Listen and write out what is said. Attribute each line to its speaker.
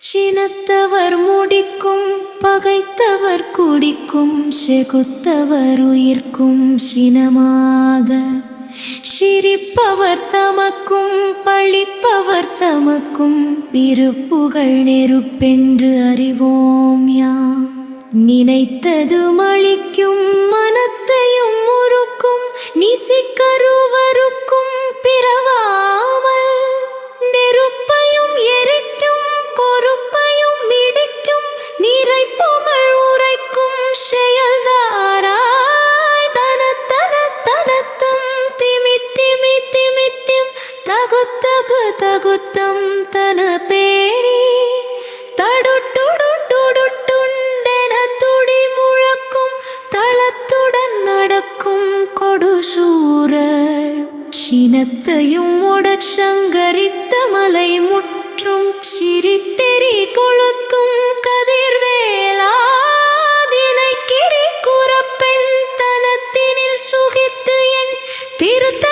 Speaker 1: சினத்தவர் முடிக்கும் பகைத்தவர் குடிக்கும் செகுத்தவர் உயிர்க்கும் சினமாக. சிரிப்பவர் தமக்கும் பழிப்பவர் தமக்கும் திருப்புகழ் நெருப்பென்று அறிவோம் யாம். நினைத்தது மழிக்கும் தகுத்தகு தகுத்தம் தன பேரி. தடுட்டுடுட்டுடுட்டுண்டென துடி முழக்கும் தளத்துடன் நடக்கும் கொடுசூரர் சினத்தையும் உடச் சங்கரித்த மலை முற்றும் சிரித்தெறி கொளுத்தும் கதிர்வேலாதினை கிரி குறப்பெண் தனத்தினில் சுகித்து என் திருத்தணி